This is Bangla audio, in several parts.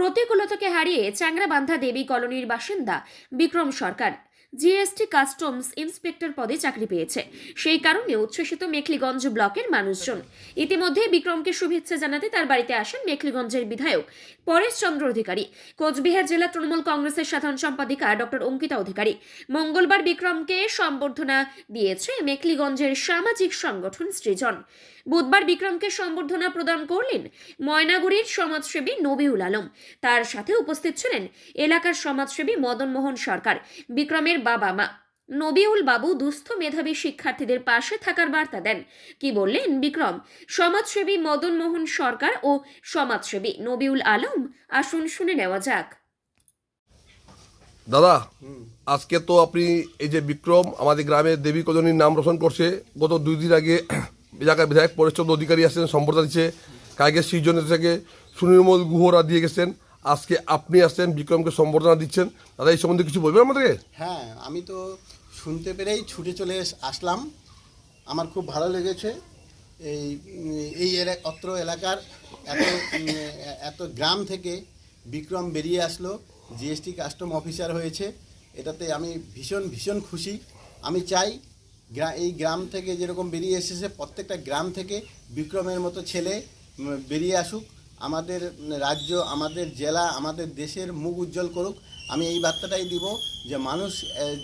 প্রতিকূলতাকে হারিয়ে চ্যাংরাবান্ধা দেবী কলোনির বাসিন্দা Bikram Sarkar GST customs inspector পদে চাকরি পেয়েছে। সেই কারণে উচ্ছ্বসিত মেখলিগঞ্জ ব্লকের মানুষজন। ইতিমধ্যে বিক্রমকে শুভেচ্ছা জানাতে তার বাড়িতে আসেন মেখলিগঞ্জের বিধায়ক পরেশ চন্দ্র অধিকারী। কোচবিহার জেলা তৃণমূল কংগ্রেসের সাধারণ সম্পাদিকা ডক্টর অঙ্কিতা অধিকারী। মঙ্গলবার বিক্রমকে সম্বর্ধনা দিয়েছে মেখলিগঞ্জের সামাজিক সংগঠন সৃজন। বুধবার বিক্রমকে সম্বর্ধনা প্রদান করলেন ময়নাগুড়ির সমাজসেবী নবিউল আলম। তার সাথে উপস্থিত ছিলেন এলাকার সমাজসেবী মদন মোহন সরকার। বিক্রমের বাবা মা। নবিউল বাবু দুস্থ মেধাবী শিক্ষার্থীদের পাশে থাকার বার্তা দেন। কি বললেন বিক্রম? সমাজসেবী মদন মোহন সরকার ও সমাজসেবী নবিউল আলম আসুন শুনে নেওয়া যাক। দাদা আজকে তো আপনি এই যে বিক্রম আমাদের গ্রামের দেবী কলোনির নাম রোশন করছে। গত দুই দিন আগে এলাকার বিধায়ক পরেশচন্দ্র অধিকারী আসছেন সম্বর্ধনা দিচ্ছে। কালকে সৃজনের থেকে সুনির্মল গুহরা দিয়ে গেছেন। আজকে আপনি আসছেন, বিক্রমকে সম্বর্ধনা দিচ্ছেন, দাদা, এই সম্বন্ধে কিছু বলবেন আমাদেরকে? হ্যাঁ আমি তো শুনতে পেরেই ছুটে চলে আসলাম। আমার খুব ভালো লেগেছে এই এই অত্র এলাকার এত এত গ্রাম থেকে বিক্রম বেরিয়ে আসলো জিএসটি কাস্টম অফিসার হয়েছে। এটাতে আমি ভীষণ ভীষণ খুশি। আমি চাই এই গ্রাম থেকে যেরকম বেরিয়ে এসেছে, প্রত্যেকটা গ্রাম থেকে বিক্রমের মতো ছেলে বেরিয়ে আসুক। আমাদের রাজ্য, আমাদের জেলা, আমাদের দেশের মুখ উজ্জ্বল করুক। আমি এই বার্তাটাই দিব যে মানুষ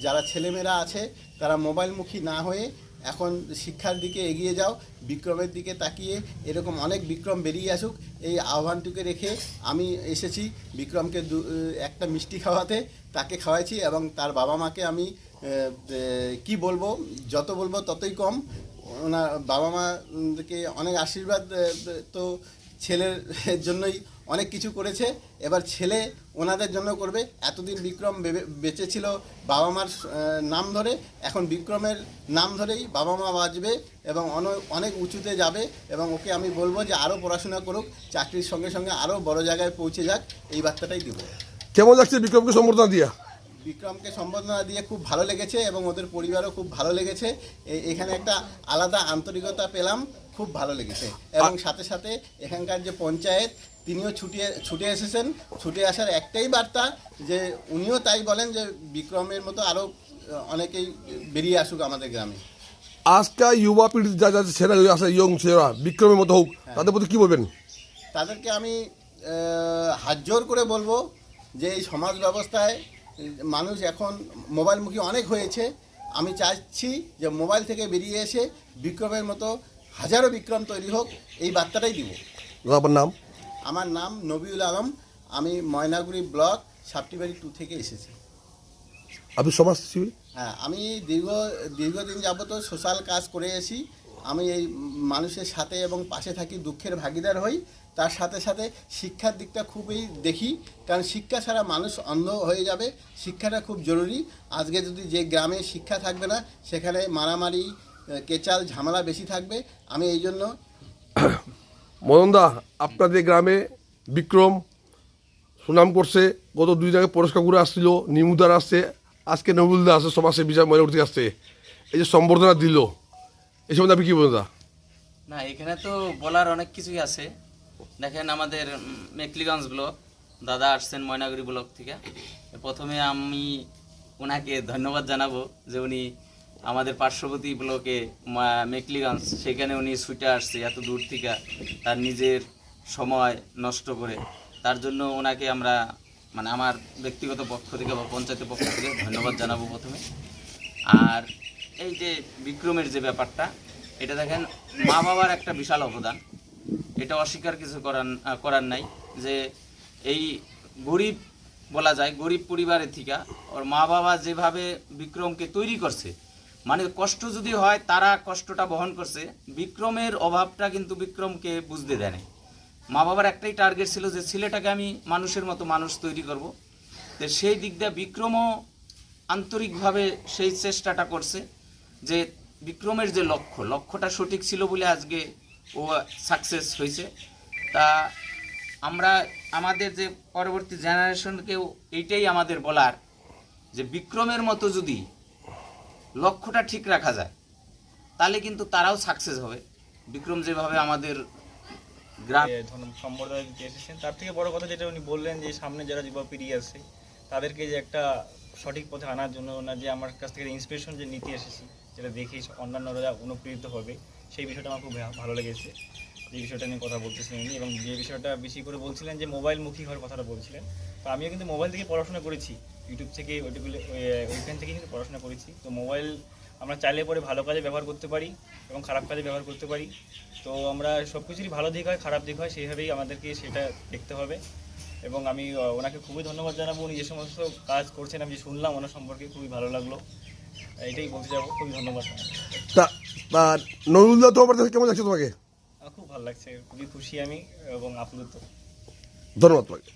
যারা ছেলেমেয়েরা আছে, তারা মোবাইলমুখী না হয়ে এখন শিক্ষার দিকে এগিয়ে যাও, বিক্রমের দিকে তাকিয়ে এরকম অনেক বিক্রম বেরিয়ে আসুক। এই আহ্বানটুকে রেখে আমি এসেছি বিক্রমকে একটা মিষ্টি খাওয়াতে, তাকে খাওয়াইছি এবং তার বাবা মাকে আমি কি বলব, যত বলব ততই কম। ওনার বাবা মাকে অনেক আশীর্বাদ তো ছেলের জন্যই অনেক কিছু করেছে। এবার ছেলে ওনাদের জন্য করবে। এতদিন বিক্রম বেঁচে ছিল বাবা মার নাম ধরে। এখন বিক্রমের নাম ধরেই বাবা মা বাঁচবে এবং অন- অনেক উঁচুতে যাবে এবং ওকে আমি বলব যে আরও পড়াশোনা করুক, চাকরির সঙ্গে সঙ্গে আরও বড় জায়গায় পৌঁছে যাক। এই বার্তাটাই দেবো। কেমন লাগছে বিক্রমকে সম্বর্ধনা দিয়া? বিক্রমকে সম্বর্ধনা দিয়ে খুব ভালো লেগেছে এবং ওদের পরিবারও খুব ভালো লেগেছে। এখানে একটা আলাদা আন্তরিকতা পেলাম খুব ভালো লেগেছে। এবং সাথে সাথে এখানকার যে পঞ্চায়েত তিনিও ছুটে ছুটে এসেছেন। ছুটে আসার একটাই বার্তা যে উনিও তাই বলেন যে বিক্রমের মতো আরও অনেকেই বেরিয়ে আসুক আমাদের গ্রামে। আজকে যুবা পিঢ়ি যা যা ছেলে আছে ইয়ং ছেলেরা বিক্রমের মতো হোক তাদের প্রতি কি বলবেন? তাদেরকে আমি হাত জোর করে বলব যে এই সমাজ ব্যবস্থায় মানুষ এখন মোবাইলমুখী অনেক হয়েছে। আমি চাইছি যে মোবাইল থেকে বেরিয়ে এসে বিক্রমের মতো হাজারো বিক্রম তৈরি হোক এই বার্তাটাই দিব। আপনার নাম? আমার নাম নবিউল আলম। আমি ময়নাগুড়ি ব্লক সাপটিবাড়ি টু থেকে এসেছি। আপনি সমাজসেবী হ্যাঁ আমি দীর্ঘ দীর্ঘদিন যাবত সোশ্যাল কাজ করে এসি আমি এই মানুষের সাথে এবং পাশে থাকি দুঃখের ভাগিদার হই। তার সাথে সাথে শিক্ষার দিকটা খুবই দেখি কারণ শিক্ষা ছাড়া মানুষ অন্ধ হয়ে যাবে। শিক্ষাটা খুব জরুরি। আজকে যদি যে গ্রামে শিক্ষা থাকবে না সেখানে মারামারি কেচাল ঝামেলা বেশি থাকবে। আমি এই জন্য মদনদা আপনাদের গ্রামে বিক্রম সুনাম করছে গত দুই জায়গায় পুরস্কার ঘুরে আসছিল নিমুদার আসছে আজকে নবুলদা আসছে সমাজে বিজয় ময়না উঠতে আসছে। এই যে সম্বর্ধনা দিল এই সম্বন্ধে আপনি কি বলেন না এখানে তো বলার অনেক কিছুই আছে। দেখেন আমাদের মেকলিগঞ্জ ব্লক দাদা আসছেন ময়নাগুড়ি ব্লক থেকে। প্রথমে আমি ওনাকে ধন্যবাদ জানাব যে উনি আমাদের পার্শ্ববর্তী ব্লকে মেকলিগঞ্জ, সেখানে উনি ছুটে আসছে এত দূর থেকে তার নিজের সময় নষ্ট করে। তার জন্য ওনাকে আমরা মানে আমার ব্যক্তিগত পক্ষ থেকে বা পঞ্চায়েতের পক্ষ থেকে ধন্যবাদ জানাব প্রথমে। আর এই যে বিক্রমের যে ব্যাপারটা, এটা দেখেন মা বাবার একটা বিশাল অবদান। এটা অস্বীকার কিছু করার করার নাই যে এই গরিব বলা যায়, গরিব পরিবারের থেকে, ওর মা বাবা যেভাবে বিক্রমকে তৈরি করছে মানে কষ্ট যদি হয়, তারা কষ্টটা বহন করছে, বিক্রমের অভাবটা কিন্তু বিক্রমকে বুঝতে দেয় মা বাবার একটাই টার্গেট ছিল যে ছেলেটাকে আমি মানুষের মতো মানুষ তৈরি করব। তো সেই দিক দিয়ে বিক্রমও আন্তরিকভাবে সেই চেষ্টাটা করছে যে বিক্রমের যে লক্ষ্য, লক্ষ্যটা সঠিক ছিল বলে আজকে ও সাকসেস হয়েছে। তা আমরা, আমাদের যে পরবর্তী জেনারেশনকেও এইটাই আমাদের বলার যে বিক্রমের মতো যদি লক্ষ্যটা ঠিক রাখা যায়, তাহলে কিন্তু তারাও সাকসেস হবে। বিক্রম যেভাবে আমাদের গ্রাম সম্বর্ধনা দিতে এসেছেন তার থেকে বড় কথা যেটা উনি বললেন যে সামনে যারা যুবপিঢ়ি আছে, তাদেরকে যে একটা সঠিক পথে আনার জন্য ওনার যে আমার কাছ থেকে ইন্সপিরেশন যে নিতে এসেছি, যেটা দেখে অন্যান্যরা অনুপ্রেরিত হবে সেই বিষয়টা আমার খুব ভালো লেগেছে। যে বিষয়টা নিয়ে কথা বলতেছিলেন উনি এবং যে বিষয়টা বেশি করে বলছিলেন যে মোবাইলমুখী হওয়ার কথাটা বলছিলেন। তো আমিও কিন্তু মোবাইল থেকে পড়াশোনা করেছি। ইউটিউব থেকে, ওইটুকুলো ওইখান থেকে কিন্তু পড়াশোনা করেছি। তো মোবাইল আমরা চাইলে পরে ভালো কাজে ব্যবহার করতে পারি এবং খারাপ কাজে ব্যবহার করতে পারি। তো আমরা সব কিছুরই ভালো দিক হয়, খারাপ দিক হয়, সেইভাবেই আমাদেরকে সেটা দেখতে হবে। এবং আমি ওনাকে খুবই ধন্যবাদ জানাব। উনি যে সমস্ত কাজ করছেন, আমি শুনলাম ওনার সম্পর্কে খুবই ভালো লাগল। এটাই বলতে যাব খুবই ধন্যবাদ তা তা নজরুলদা তোমার কেমন লাগছে তোমাকে? খুব ভালো লাগছে খুবই খুশি আমি এবং আপ্লুত। ধন্যবাদ তোমাকে।